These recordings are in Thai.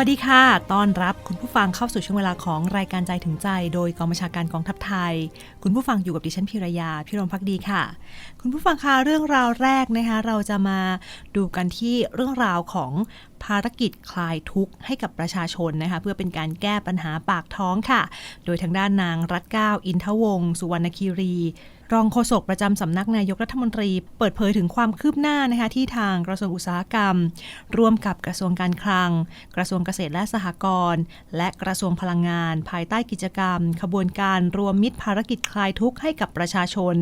วัสดีค่ะ ต้อนรับคุณผู้ฟังเข้าสู่ช่วงเวลาของรายการใจถึงใจ โดยกองบัญชาการกองทัพไทย คุณผู้ฟังอยู่กับดิฉันพิรยา พิรมพักดีค่ะ คุณผู้ฟังคะเรื่องราวแรกนะคะ เราจะมาดูกันที่เรื่องราวของภารกิจคลายทุกข์ให้กับประชาชนนะคะเพื่อเป็นการแก้ปัญหาปากท้องค่ะ โดยทางด้านนางรัตเก้าอินทวงศ์สุวรรณคีรี รองโฆษกประจำสำนักนายกรัฐมนตรี เปิดเผยถึงความคืบหน้านะคะที่ทางกระทรวงอุตสาหกรรม ร่วมกับกระทรวงการคลัง กระทรวงเกษตรและสหกรณ์และกระทรวงพลังงาน ภายใต้กิจกรรม ขบวนการรวมมิตรภารกิจคลายทุกข์ให้กับประชาชน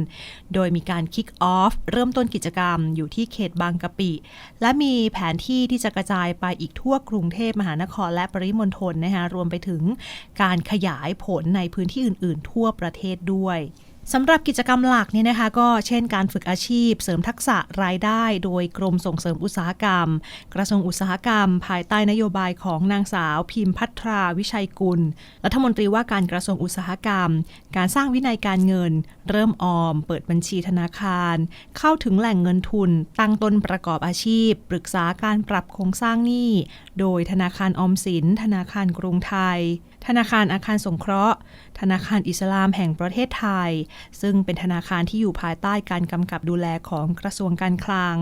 โดยมีการคิกออฟเริ่มต้นกิจกรรมอยู่ที่เขตบางกะปิ และมีแผนที่ที่จะกระจายไปอีกทั่วกรุงเทพมหานครและปริมณฑลนะคะรวมไปถึงการขยายผลในพื้นที่อื่น ๆ ทั่วประเทศด้วย สำหรับกิจกรรมหลักเนี่ยนะคะ ก็เช่นการฝึกอาชีพ เสริมทักษะรายได้ โดยกรมส่งเสริมอุตสาหกรรม กระทรวงอุตสาหกรรม ภายใต้นโยบายของนางสาว พิมพัทราวิชัยกุล รัฐมนตรีว่าการกระทรวงอุตสาหกรรม การสร้างวินัยการเงิน เริ่มออม เปิดบัญชีธนาคาร เข้าถึงแหล่งเงินทุน ตั้งต้นประกอบอาชีพ ปรึกษาการปรับโครงสร้างหนี้โดยธนาคารออมสิน ธนาคารกรุงไทย ธนาคารอาคารสงเคราะห์ ธนาคารอิสลามแห่งประเทศไทยซึ่งเป็นธนาคารที่อยู่ภายใต้การกำกับดูแลของกระทรวงการคลัง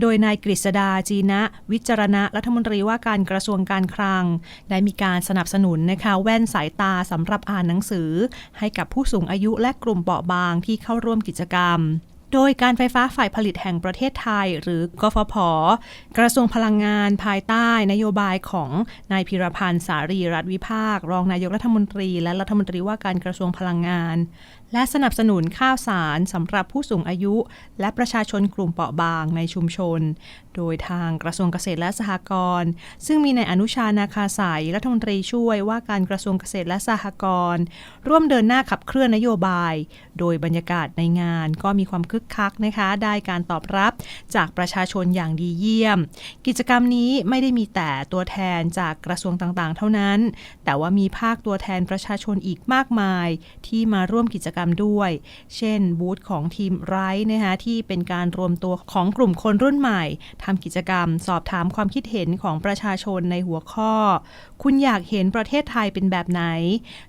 โดยนายกฤษดาจีนะ วิจารณะรัฐมนตรีว่าการกระทรวงการคลัง ได้มีการสนับสนุนนะคะแว่นสายตาสำหรับอ่านหนังสือ ให้กับผู้สูงอายุและกลุ่มเปราะบางที่เข้าร่วมกิจกรรมโดยการไฟฟ้าฝ่ายผลิตแห่งประเทศไทย หรือกฟผ กระทรวงพลังงานภายใต้นโยบายของนายพิรพันธ์สารีรัฐวิภาค รองนายกรัฐมนตรี และรัฐมนตรีว่าการกระทรวงพลังงาน และสนับสนุนข้าวสารสำหรับผู้สูงอายุ และประชาชนกลุ่มเปราะบางในชุมชน โดยทางกระทรวงเกษตรและสหกรณ์ซึ่งมีในายอนุชานาคาสายรัฐมนตรีช่วยว่าการกระทรวงเกษตรและสหกรณ์ร่วมเดินหน้าขับเคลื่อนนโยบาย โดยบรรยากาศในงานก็มีความคึกคักนะคะ ได้การตอบรับจากประชาชนอย่างดีเยี่ยม กิจกรรมนี้ไม่ได้มีแต่ตัวแทนจากกระทรวงต่างๆ เท่านั้น แต่ว่ามีภาคตัวแทนประชาชนอีกมากมาย ที่มาร่วมกิจกรรมด้วย เช่น บูธของทีมไรท์นะคะที่เป็นการรวมตัวของกลุ่มคนรุ่นใหม่ทำกิจกรรม สอบถามความคิดเห็นของประชาชนในหัวข้อ คุณอยากเห็นประเทศไทยเป็นแบบไหน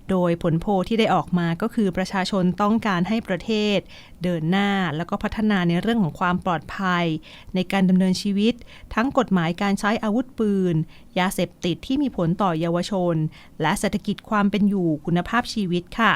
โดยผลโพลที่ได้ออกมาก็คือประชาชนต้องการให้ประเทศ เดินหน้าแล้วก็พัฒนาในเรื่องของความปลอดภัย ในการดำเนินชีวิต ทั้งกฎหมายการใช้อาวุธปืน ยาเสพติดที่มีผลต่อเยาวชน และเศรษฐกิจความเป็นอยู่คุณภาพชีวิตค่ะ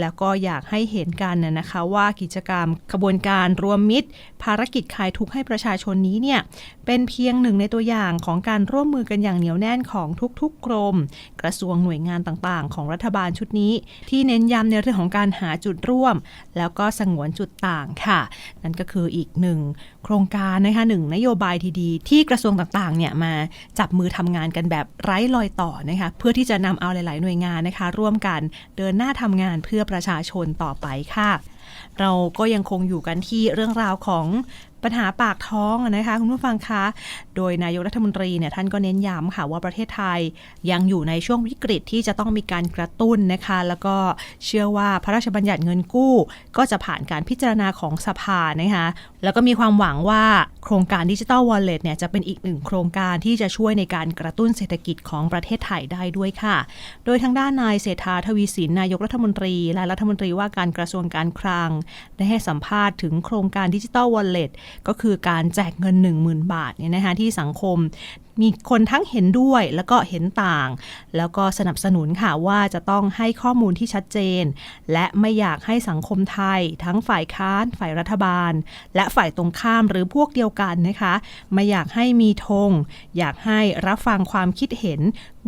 แล้วก็อยากให้เห็นกันนะนะคะว่ากิจกรรมขบวนการรวมมิตร ภารกิจคลายทุกข์ให้ประชาชนนี้เนี่ยเป็นเพียงหนึ่งในตัวอย่างของการร่วมมือกันอย่างเหนียวแน่นของทุกๆกรม กระทรวงหน่วยงานต่างๆ ของรัฐบาลชุดนี้ ที่เน้นย้ำในเรื่องของการหาจุดร่วม แล้วก็สงวนจุดต่างค่ะ นั่นก็คืออีกหนึ่งโครงการนะคะหนึ่งนโยบายดีๆ ที่กระทรวงต่างๆเนี่ยมาจับมือทำงานกันแบบไร้รอยต่อนะคะเพื่อที่จะนำเอาหลาย ๆ หน่วยงานนะคะ ร่วมกันเดินหน้าทำงานเพื่อประชาชนต่อไปค่ะเราก็ยังคงอยู่กันที่เรื่องราวของ ปัญหาปากท้องนะคะคุณผู้ฟังคะ โดยนายกรัฐมนตรีเนี่ยท่านก็เน้นย้ำค่ะว่าประเทศไทยยังอยู่ในช่วงวิกฤตที่จะต้องมีการกระตุ้นนะคะ แล้วก็เชื่อว่าพระราชบัญญัติเงินกู้ ก็จะผ่านการพิจารณาของสภานะคะแล้วก็มีความหวังว่าโครงการดิจิ t a ลวอลเล็ตเนี่ยจะเป็นอีกหนึ่งโครงการที่จะช่วยในการกระตุ้นเศรษฐกิจของประเทศไทยได้ด้วยค่ะ โดยทางด้านนายเศรษฐาทวีสินนายกรัฐมนตรี และรัฐมนตรีว่าการกระทรวงการคลัง ได้ให้สัมภาษณ์ถึงโครงการดิจิ t a ลวอลเล็ตก็คือการแจกเงิน 10,000 บาทเนี่ยนะคะที่สังคมมีคนทั้งเห็นด้วยแล้วก็เห็นต่าง แล้วก็สนับสนุนค่ะว่าจะต้องให้ข้อมูลที่ชัดเจน และไม่อยากให้สังคมไทย ทั้งฝ่ายค้าน ฝ่ายรัฐบาล และฝ่ายตรงข้ามหรือพวกเดียวกันนะคะ ไม่อยากให้มีธงอยากให้รับฟังความคิดเห็น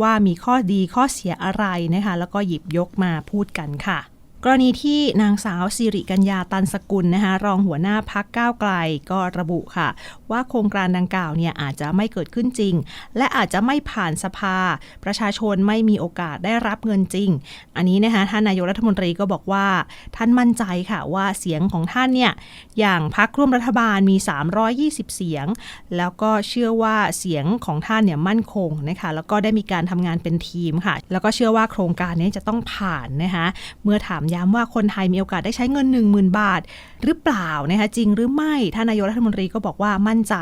ว่ามีข้อดีข้อเสียอะไรนะคะ แล้วก็หยิบยกมาพูดกันค่ะ กรณีที่นางสาวสิริกัญญาตันสกุลนะคะรองหัวหน้าพักก้าวไกลก็ระบุค่ะว่าโครงการดังกล่าวเนี่ยอาจจะไม่เกิดขึ้นจริง และอาจจะไม่ผ่านสภา ประชาชนไม่มีโอกาสได้รับเงินจริง อันนี้นะคะท่านนายกรัฐมนตรีก็บอกว่า ท่านมั่นใจค่ะว่าเสียงของท่านเนี่ยอย่างพักร่วมรัฐบาลมี 320 เสียง แล้วก็เชื่อว่าเสียงของท่านเนี่ยมั่นคงนะคะแล้วก็ได้มีการทำงานเป็นทีมค่ะ แล้วก็เชื่อว่าโครงการนี้จะต้องผ่านนะคะเมื่อถามย้ำว่าคนไทยมีโอกาสได้ใช้เงิน 10,000 บาท หรือเปล่านะคะจริงหรือไม่ท่านนายกรัฐมนตรีก็บอกว่ามั่นใจ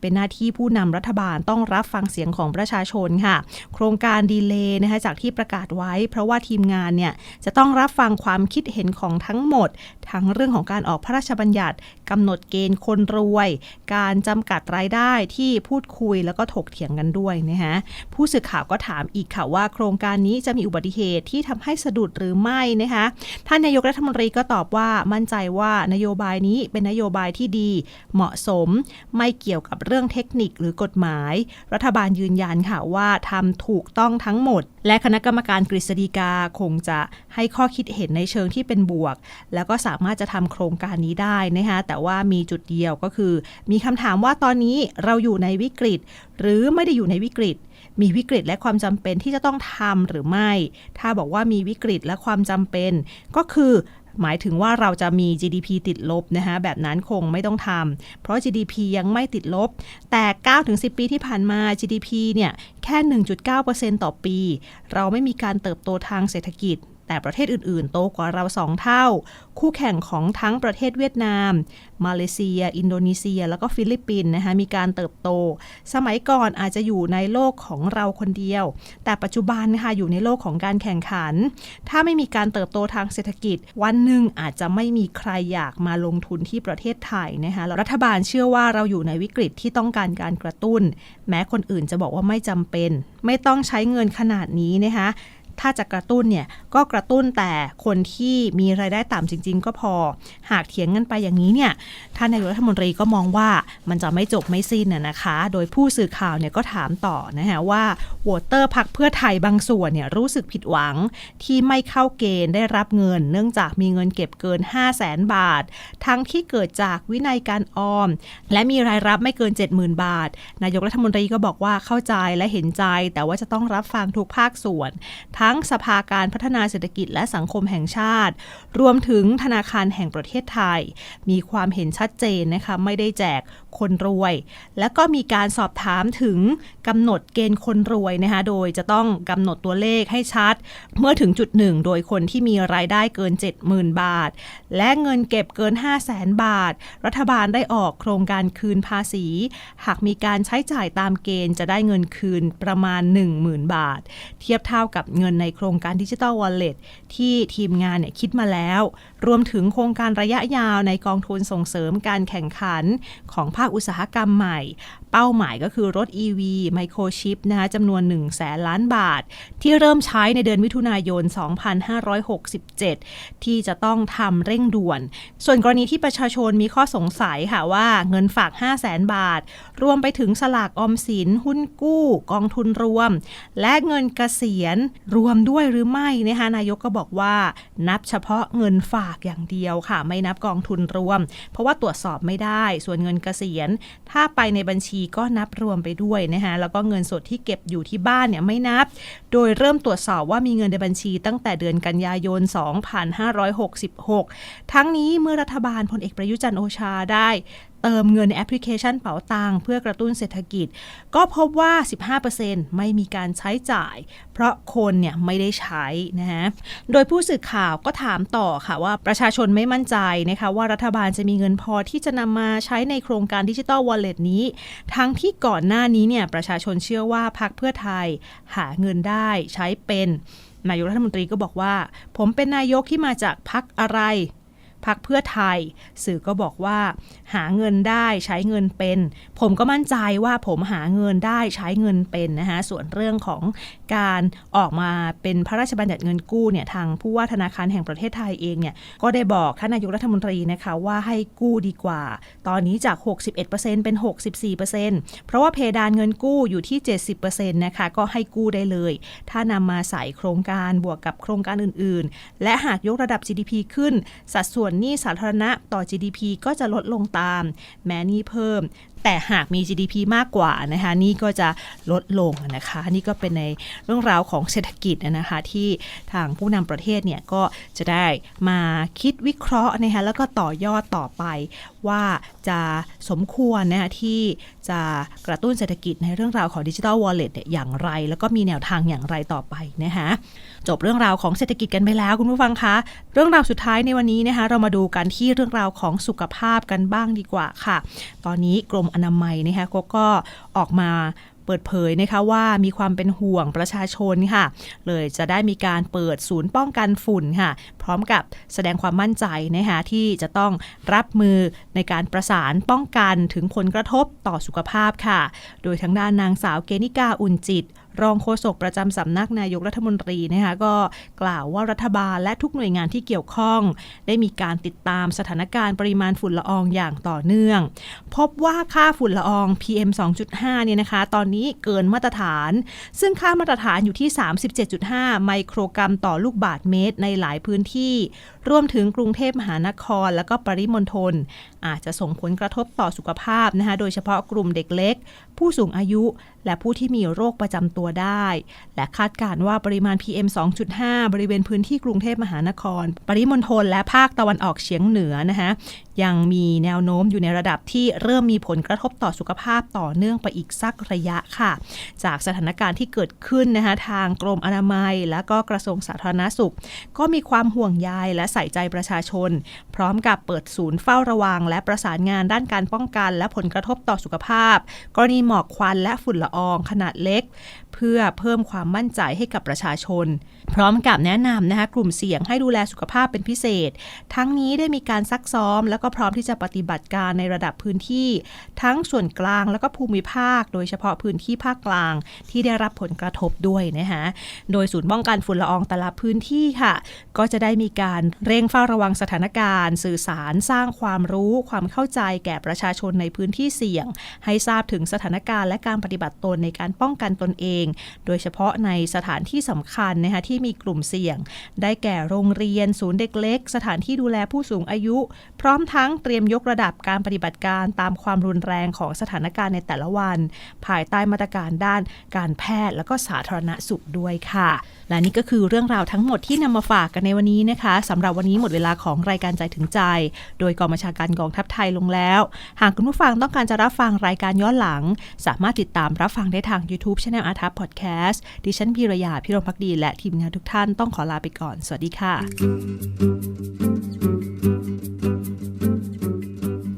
เป็นหน้าที่ผู้นำรัฐบาลต้องรับฟังเสียงของประชาชนค่ะ โครงการดีเลย์นะคะจากที่ประกาศไว้ เพราะว่าทีมงานเนี่ยจะต้องรับฟังความคิดเห็นของทั้งหมด ทั้งเรื่องของการออกพระราชบัญญัติกำหนดเกณฑ์คนรวย การจำกัดรายได้ที่พูดคุยแล้วก็ถกเถียงกันด้วยนะคะผู้สื่อข่าวก็ถามอีกค่ะว่า โครงการนี้จะมีอุบัติเหตุที่ทำให้สะดุดหรือไม่นะคะท่านนายกรัฐมนตรีก็ตอบว่ามั่นใจว่านโยบายนี้เป็นนโยบายที่ดีเหมาะสมไม่เกี่ยวกับเรื่องเทคนิคหรือกฎหมาย รัฐบาลยืนยันค่ะว่าทำถูกต้องทั้งหมด และคณะกรรมการกฤษฎีกาคงจะให้ข้อคิดเห็นในเชิงที่เป็นบวก แล้วก็สามารถจะทำโครงการนี้ได้นะคะแต่ว่ามีจุดเดียวก็คือ มีคำถามว่าตอนนี้เราอยู่ในวิกฤต หรือไม่ได้อยู่ในวิกฤต มีวิกฤตและความจำเป็นที่จะต้องทำหรือไม่ ถ้าบอกว่ามีวิกฤตและความจำเป็น ก็คือ หมายถึงว่าเราจะมี GDP ติดลบนะคะแบบนั้นคงไม่ต้องทำเพราะ GDP ยังไม่ติดลบ แต่ 9-10 ปีที่ผ่านมา GDP เนี่ยแค่ 1.9%ต่อปี เราไม่มีการเติบโตทางเศรษฐกิจ แต่ประเทศอื่น ๆ โตกว่าเรา2เท่า คู่แข่งของทั้งประเทศเวียดนาม มาเลเซีย อินโดนีเซีย แล้วก็ฟิลิปปินส์นะคะมีการเติบโต สมัยก่อนอาจจะอยู่ในโลกของเราคนเดียว แต่ปัจจุบันนะคะอยู่ในโลกของการแข่งขัน ถ้าไม่มีการเติบโตทางเศรษฐกิจ วันหนึ่งอาจจะไม่มีใครอยากมาลงทุนที่ประเทศไทยนะคะแล้วรัฐบาลเชื่อว่าเราอยู่ในวิกฤตที่ต้องการการกระตุ้น แม้คนอื่นจะบอกว่าไม่จำเป็น ไม่ต้องใช้เงินขนาดนี้นะคะ ถ้าจะกระตุ้นเนี่ยก็กระตุ้นแต่คนที่มีรายได้ต่ำจริง ๆ ก็พอ หากเถียงกันไปอย่างนี้เนี่ยท่านนายกรัฐมนตรีก็มองว่ามันจะไม่จบไม่สิ้นน่ะนะคะ โดยผู้สื่อข่าวเนี่ยก็ถามต่อนะคะว่าโหวตเตอร์พักเพื่อไทยบางส่วนเนี่ยรู้สึกผิดหวังที่ไม่เข้าเกณฑ์ได้รับเงิน เนื่องจากมีเงินเก็บเกิน 5 0 0แสนบาท ทั้งที่เกิดจากวินัยการออม และมีรายรับไม่เกิน 70,000 บาท นายกรัฐมนตรีก็บอกว่าเข้าใจและเห็นใจ แต่ว่าจะต้องรับฟังทุกภาคส่วนทั้งสภาการพัฒนาเศรษฐกิจและสังคมแห่งชาติ รวมถึงธนาคารแห่งประเทศไทย มีความเห็นชัดเจนนะคะไม่ได้แจกคนรวย และก็มีการสอบถามถึงกำหนดเกณฑ์คนรวยนะคะโดยจะต้องกำหนดตัวเลขให้ชัด เมื่อถึงจุดหนึ่งโดยคนที่มีรายได้เกิน 70,000 บาท และเงินเก็บเกิน 5 0 0แสนบาท รัฐบาลได้ออกโครงการคืนภาษี หากมีการใช้จ่ายตามเกณฑ์จะได้เงินคืนประมาณ 10,000 บาท เทียบเท่ากับเงินในโครงการดิจิ t a ลวอลเล็ตที่ทีมงานเนี่ยคิดมาแล้ว รวมถึงโครงการระยะยาวในกองทุนส่งเสริมการแข่งขันของภาคอุตสาหกรรมใหม่ เป้าหมายก็คือรถ EV ไมโครชิปนะคะจำนวน1แสนล้านบาท ที่เริ่มใช้ในเดือนมิถุนายน 2567 ที่จะต้องทำเร่งด่วน ส่วนกรณีที่ประชาชนมีข้อสงสัยค่ะว่าเงินฝาก 5 0 0แสนบาท รวมไปถึงสลากออมสิน หุ้นกู้ กองทุนรวม และเงินเกษียณรวมด้วยหรือไม่นะคะนายกก็บอกว่านับเฉพาะเงินฝากอย่างเดียวค่ะ ไม่นับกองทุนรวม เพราะว่าตรวจสอบไม่ได้ ส่วนเงินเกษียณ ถ้าไปในบัญชีก็นับรวมไปด้วยนะคะแล้วก็เงินสดที่เก็บอยู่ที่บ้านเนี่ยไม่นับ โดยเริ่มตรวจสอบว่ามีเงินในบัญชีตั้งแต่เดือนกันยายน 2566 ทั้งนี้เมื่อรัฐบาลพลเอกประยุจันโอชาได้ เติมเงินในแอปพลิเคชันเป๋าตังเพื่อกระตุ้นเศรษฐกิจ ก็พบว่า 15%ไม่มีการใช้จ่าย เพราะคนเนี่ยไม่ได้ใช้นะฮะ โดยผู้สื่อข่าวก็ถามต่อค่ะว่าประชาชนไม่มั่นใจนะคะว่ารัฐบาลจะมีเงินพอที่จะนำมาใช้ในโครงการดิจิ t a ลวอลเล็ตนี้ ทั้งที่ก่อนหน้านี้เนี่ยประชาชนเชื่อว่าพรรคเพื่อไทยหาเงินได้ใช้เป็นนายกรัฐมนตรีก็บอกว่า ผมเป็นนายกที่มาจากพรรคอะไร พักเพื่อไทย สื่อก็บอกว่า หาเงินได้ใช้เงินเป็น ผมก็มั่นใจว่าผมหาเงินได้ใช้เงินเป็นนะคะส่วนเรื่องของการออกมาเป็นพระราชบัญญัติเงินกู้เนี่ยทางผู้ว่าธนาคารแห่งประเทศไทยเองเนี่ยก็ได้บอกท่านนายกรัฐมนตรีนะคะว่าให้กู้ดีกว่า ตอนนี้จาก 61%เป็น 64%เพราะว่าเพดานเงินกู้อยู่ที่ 70%นะคะก็ให้กู้ได้เลย ถ้านำมาใส่โครงการบวกกับโครงการอื่น ๆ และหากยกระดับ GDP ขึ้นสัดส่วนหนี้สาธารณะต่อ GDP ก็จะลดลงตาม แม้หนี้เพิ่ม แต่หากมี GDP มากกว่านะคะนี่ก็จะลดลงนะคะนี่ก็เป็นในเรื่องราวของเศรษฐกิจนะคะที่ทางผู้นำประเทศเนี่ยก็จะได้มาคิดวิเคราะห์นะคะแล้วก็ต่อยอดต่อไปว่าจะสมควรนะคะที่จะกระตุ้นเศรษฐกิจในเรื่องราวของดิจิทัลวอลเล็ตเนี่ยอย่างไร แล้วก็มีแนวทางอย่างไรต่อไปนะคะจบเรื่องราวของเศรษฐกิจกันไปแล้ว คุณผู้ฟังคะ เรื่องราวสุดท้ายในวันนี้นะคะเรามาดูกันที่เรื่องราวของสุขภาพกันบ้างดีกว่าค่ะ ตอนนี้กรมอนามัยนะคะก็ก็ออกมาเปิดเผยนะคะว่ามีความเป็นห่วงประชาชนค่ะ เลยจะได้มีการเปิดศูนย์ป้องกันฝุ่นค่ะ พร้อมกับแสดงความมั่นใจนะคะที่จะต้องรับมือในการประสานป้องกันถึงผลกระทบต่อสุขภาพค่ะ โดยทางด้านนางสาวเกนิกาอุ่นจิต รองโฆษกประจำสำนักนายกรัฐมนตรีนะคะก็กล่าวว่ารัฐบาลและทุกหน่วยงานที่เกี่ยวข้อง ได้มีการติดตามสถานการณ์ปริมาณฝุ่นละอองอย่างต่อเนื่อง พบว่าค่าฝุ่นละออง PM 2.5เนี่ยนะคะ ตอนนี้เกินมาตรฐาน ซึ่งค่ามาตรฐานอยู่ที่ 37.5 ไมโครกรัมต่อลูกบาทเมตรในหลายพื้นที่ รวมถึงกรุงเทพมหานคร และก็ปริมณฑลอาจจะส่งผลกระทบต่อสุขภาพนะคะโดยเฉพาะกลุ่มเด็กเล็ก ผู้สูงอายุ และผู้ที่มีโรคประจำตัวได้ และคาดการณ์ว่าปริมาณ PM 2.5 บริเวณพื้นที่กรุงเทพมหานคร ปริมณฑลและภาคตะวันออกเฉียงเหนือนะคะ ยังมีแนวโน้มอยู่ในระดับที่เริ่มมีผลกระทบต่อสุขภาพต่อเนื่องไปอีกสักระยะค่ะ จากสถานการณ์ที่เกิดขึ้นนะคะทางกรมอนามัย และก็กระทรวงสาธารณสุข ก็มีความห่วงใยและใส่ใจประชาชน พร้อมกับเปิดศูนย์เฝ้าระวัง และประสานงานด้านการป้องกัน และผลกระทบต่อสุขภาพ กรณีหมอกควันและฝุ่นละอองขนาดเล็ก เพื่อเพิ่มความมั่นใจให้กับประชาชน พร้อมกับแนะนำนะคะกลุ่มเสี่ยงให้ดูแลสุขภาพเป็นพิเศษ ทั้งนี้ได้มีการซักซ้อมแล้วก็พร้อมที่จะปฏิบัติการในระดับพื้นที่ ทั้งส่วนกลางแล้วก็ภูมิภาค โดยเฉพาะพื้นที่ภาคกลางที่ได้รับผลกระทบด้วยนะคะโดยศูนย์ป้องกันฝุ่นละอองแต่ละพื้นที่ค่ะ ก็จะได้มีการเร่งเฝ้าระวังสถานการณ์ สื่อสารสร้างความรู้ความเข้าใจแก่ประชาชนในพื้นที่เสี่ยง ให้ทราบถึงสถานการณ์และการปฏิบัติตนในการป้องกันตนเอง โดยเฉพาะในสถานที่สำคัญนะคะที่มีกลุ่มเสี่ยง ได้แก่โรงเรียน ศูนย์เด็กเล็ก สถานที่ดูแลผู้สูงอายุ พร้อมทั้งเตรียมยกระดับการปฏิบัติการตามความรุนแรงของสถานการณ์ในแต่ละวัน ภายใต้มาตรการด้านการแพทย์และก็สาธารณสุขด้วยค่ะ และนี่ก็คือเรื่องราวทั้งหมดที่นำมาฝากกันในวันนี้นะคะสำหรับวันนี้หมดเวลาของรายการใจถึงใจ โดยกองบัญชาการกองทัพไทยลงแล้ว หากคุณผู้ฟังต้องการจะรับฟังรายการย้อนหลัง สามารถติดตามรับฟังได้ทาง YouTube c h anel อาทัพพอดแคสต์ดิฉันพีรยาพิรมพักดี และทีมงานทุกท่านต้องขอลาไปก่อน สวัสดีค่ะ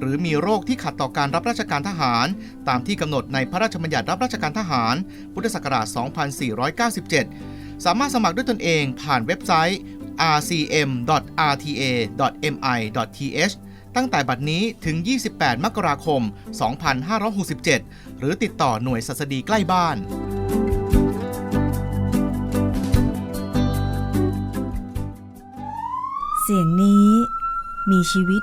หรือมีโรคที่ขัดต่อการรับราชการทหาร ตามที่กำหนดในพระราชบัญญัติรับราชการทหาร พุทธศักราช 2497 สามารถสมัครด้วยตนเองผ่านเว็บไซต์ rcm.rta.mi.th ตั้งแต่บัดนี้ถึง 28 มกราคม 2567 หรือติดต่อหน่วยสัสดีใกล้บ้านเสียงนี้มีชีวิต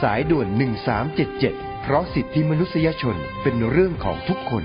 สายด่วน 1377 เพราะสิทธิมนุษยชนเป็นเรื่องของทุกคน